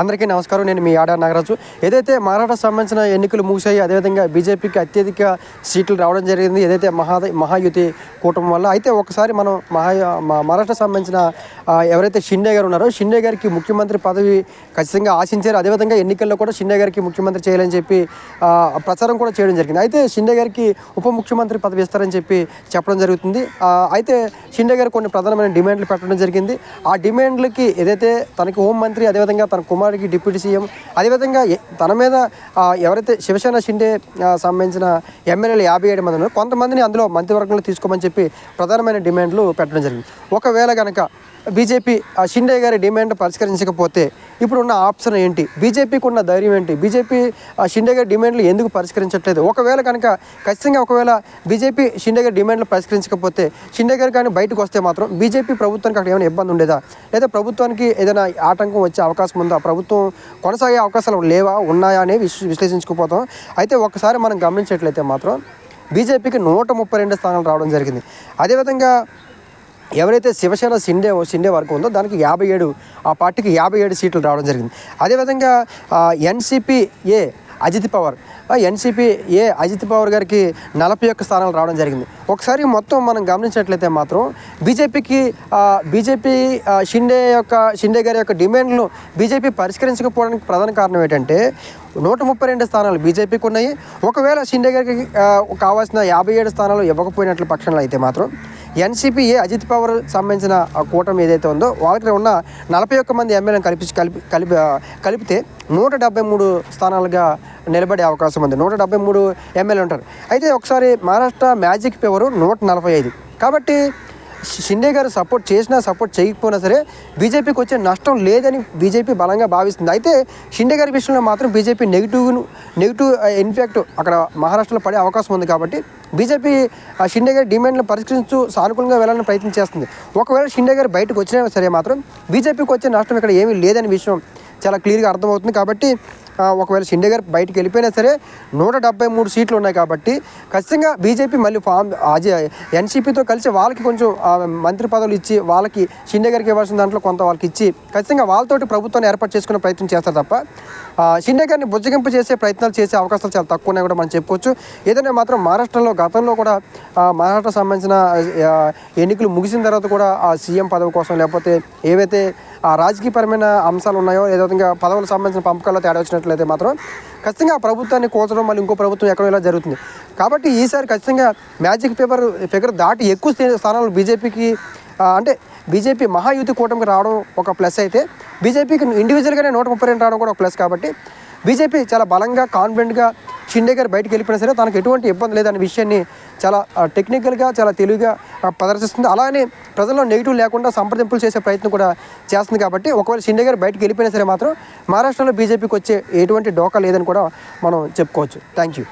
అందరికీ నమస్కారం. నేను మీ ఆడా నాగరాజు. ఏదైతే మహారాష్ట్ర సంబంధించిన ఎన్నికలు ముగిశాయి అదేవిధంగా బీజేపీకి అత్యధిక సీట్లు రావడం జరిగింది. ఏదైతే మహా మహాయుతి కూటమి వల్ల అయితే ఒకసారి మనం మహా మహారాష్ట్ర సంబంధించిన ఎవరైతే షిండే గారు ఉన్నారో షిండే గారికి ముఖ్యమంత్రి పదవి ఖచ్చితంగా ఆశించారు. అదేవిధంగా ఎన్నికల్లో కూడా షిండే గారికి ముఖ్యమంత్రి చేయాలని చెప్పి ప్రచారం కూడా చేయడం జరిగింది. అయితే షిండే గారికి ఉప ముఖ్యమంత్రి పదవి ఇస్తారని చెప్పి చెప్పడం జరుగుతుంది. అయితే షిండే గారు కొన్ని ప్రధానమైన డిమాండ్లు పెట్టడం జరిగింది. ఆ డిమాండ్లకి ఏదైతే తనకి హోం మంత్రి అదేవిధంగా తన కుమార్ కుమారుడికి డిప్యూటీ సీఎం. అదేవిధంగా తన మీద ఎవరైతే శివసేన షిండే సంబంధించిన ఎమ్మెల్యేలు యాభై ఏడు మంది కొంతమందిని అందులో మంత్రివర్గంలో తీసుకోమని చెప్పి ప్రధానమైన డిమాండ్లు పెట్టడం జరిగింది. ఒకవేళ కనుక బీజేపీ ఆ షిండే గారి డిమాండ్ పరిష్కరించకపోతే ఇప్పుడు ఉన్న ఆప్షన్ ఏంటి? బీజేపీకి ఉన్న ధైర్యం ఏంటి? బీజేపీ ఆ షిండే గారి డిమాండ్లు ఎందుకు పరిష్కరించట్లేదు? ఒకవేళ కనుక ఖచ్చితంగా ఒకవేళ బీజేపీ షిండే గారి డిమాండ్లు పరిష్కరించకపోతే షిండే గారు కానీ బయటకు వస్తే మాత్రం బీజేపీ ప్రభుత్వానికి అక్కడ ఏమైనా ఇబ్బంది ఉండేదా? లేదా ప్రభుత్వానికి ఏదైనా ఆటంకం వచ్చే అవకాశం ఉందా? ప్రభుత్వం కొనసాగే అవకాశాలు లేవా? ఉన్నాయా? అనేవి విశ్లేషించుకుపోతాం. అయితే ఒకసారి మనం గమనించట్లయితే మాత్రం బీజేపీకి నూట ముప్పై రెండు స్థానాలు రావడం జరిగింది. అదేవిధంగా ఎవరైతే శివసేన షిండే షిండే వరకు ఉందో దానికి యాభై ఏడు ఆ పార్టీకి యాభై ఏడు సీట్లు రావడం జరిగింది. అదేవిధంగా NCP A Ajit Pawar NCP A Ajit Pawar గారికి నలభై ఒక్క స్థానాలు రావడం జరిగింది. ఒకసారి మొత్తం మనం గమనించినట్లయితే మాత్రం బీజేపీకి బీజేపీ షిండే యొక్క షిండే గారి యొక్క డిమాండ్లు బీజేపీ పరిష్కరించకపోవడానికి ప్రధాన కారణం ఏంటంటే నూట ముప్పై రెండు స్థానాలు బీజేపీకి ఉన్నాయి. ఒకవేళ షిండే గారికి కావాల్సిన యాభై ఏడు స్థానాలు ఇవ్వకపోయినట్లు పక్షంలో అయితే మాత్రం ఎన్సీపీ ఏ అజిత్ పవర్ సంబంధించిన ఆ కూటమి ఏదైతే ఉందో వాళ్ళకి ఉన్న నలభై ఒక్క మంది ఎమ్మెల్యేలను కలిపి కలిపి కలిపి కలిపితే నూట డెబ్బై మూడు స్థానాలుగా నిలబడే అవకాశం ఉంది. నూట డెబ్బై మూడు ఎమ్మెల్యే ఉంటారు. అయితే ఒకసారి మహారాష్ట్ర మ్యాజిక్ పవర్ నూట నలభై ఐదు. కాబట్టి షిండే గారు సపోర్ట్ చేసినా సపోర్ట్ చేయకపోయినా సరే బీజేపీకి వచ్చే నష్టం లేదని బీజేపీ బలంగా భావిస్తుంది. అయితే షిండే గారి విషయంలో మాత్రం బీజేపీ నెగిటివ్ నెగిటివ్ ఇన్ఫాక్ట్ అక్కడ మహారాష్ట్రలో పడే అవకాశం ఉంది కాబట్టి బీజేపీ ఆ షిండే గారి డిమాండ్లను పరిష్కరించు సానుకూలంగా వెళ్ళాలని ప్రయత్నం చేస్తుంది. ఒకవేళ షిండే గారు బయటకు వచ్చినా సరే మాత్రం బీజేపీకి వచ్చే నష్టం ఇక్కడ ఏమీ లేదని విషయం చాలా క్లియర్గా అర్థమవుతుంది కాబట్టి ఒకవేళ షిండే గారు బయటికి వెళ్ళిపోయినా సరే నూట డెబ్బై మూడు సీట్లు ఉన్నాయి కాబట్టి ఖచ్చితంగా బీజేపీ మళ్ళీ ఫామ్ ఎన్సీపీతో కలిసి వాళ్ళకి కొంచెం మంత్రి పదవులు ఇచ్చి వాళ్ళకి షిండే గారికి ఇవ్వాల్సిన దాంట్లో కొంత వాళ్ళకి ఇచ్చి ఖచ్చితంగా వాళ్ళతోటి ప్రభుత్వాన్ని ఏర్పాటు చేసుకునే ప్రయత్నం చేస్తారు తప్ప షిండే గారిని బుజ్జగింపు చేసే ప్రయత్నాలు చేసే అవకాశాలు చాలా తక్కువ ఉన్నాయి కూడా మనం చెప్పుకోవచ్చు. ఏదైనా మాత్రం మహారాష్ట్రలో గతంలో కూడా మహారాష్ట్ర సంబంధించిన ఎన్నికలు ముగిసిన తర్వాత కూడా ఆ సీఎం పదవి కోసం లేకపోతే ఏవైతే ఆ రాజకీయపరమైన అంశాలు ఉన్నాయో ఏదో విధంగా పదవులకు సంబంధించిన పంపకాల్లో తేడా వచ్చినట్లయితే మాత్రం ఖచ్చితంగా ఆ ప్రభుత్వాన్ని కోల్చడం మళ్ళీ ఇంకో ప్రభుత్వం ఎక్కడో ఇలా జరుగుతుంది. కాబట్టి ఈసారి ఖచ్చితంగా మ్యాజిక్ పేపర్ ఫిగర్ దాటి ఎక్కువ స్థానాలు బీజేపీకి అంటే బీజేపీ మహాయుతి కూటమికి రావడం ఒక ప్లస్ అయితే బీజేపీకి ఇండివిజువల్గానే నూట ముప్పై రెండు రావడం కూడా ఒక ప్లస్ కాబట్టి బీజేపీ చాలా బలంగా కాన్ఫిడెంట్గా షిండే గారు బయటకు వెళ్ళిపోయినా సరే తనకు ఎటువంటి ఇబ్బంది లేదనే విషయాన్ని చాలా టెక్నికల్గా చాలా తెలివిగా ప్రదర్శిస్తుంది. అలానే ప్రజల్లో నెగిటివ్ లేకుండా సంప్రదింపులు చేసే ప్రయత్నం కూడా చేస్తుంది కాబట్టి ఒకవేళ షిండే గారు బయటకు వెళ్ళిపోయినా సరే మాత్రం మహారాష్ట్రలో బీజేపీకి వచ్చే ఎటువంటి డోకా లేదని కూడా మనం చెప్పుకోవచ్చు. Thank you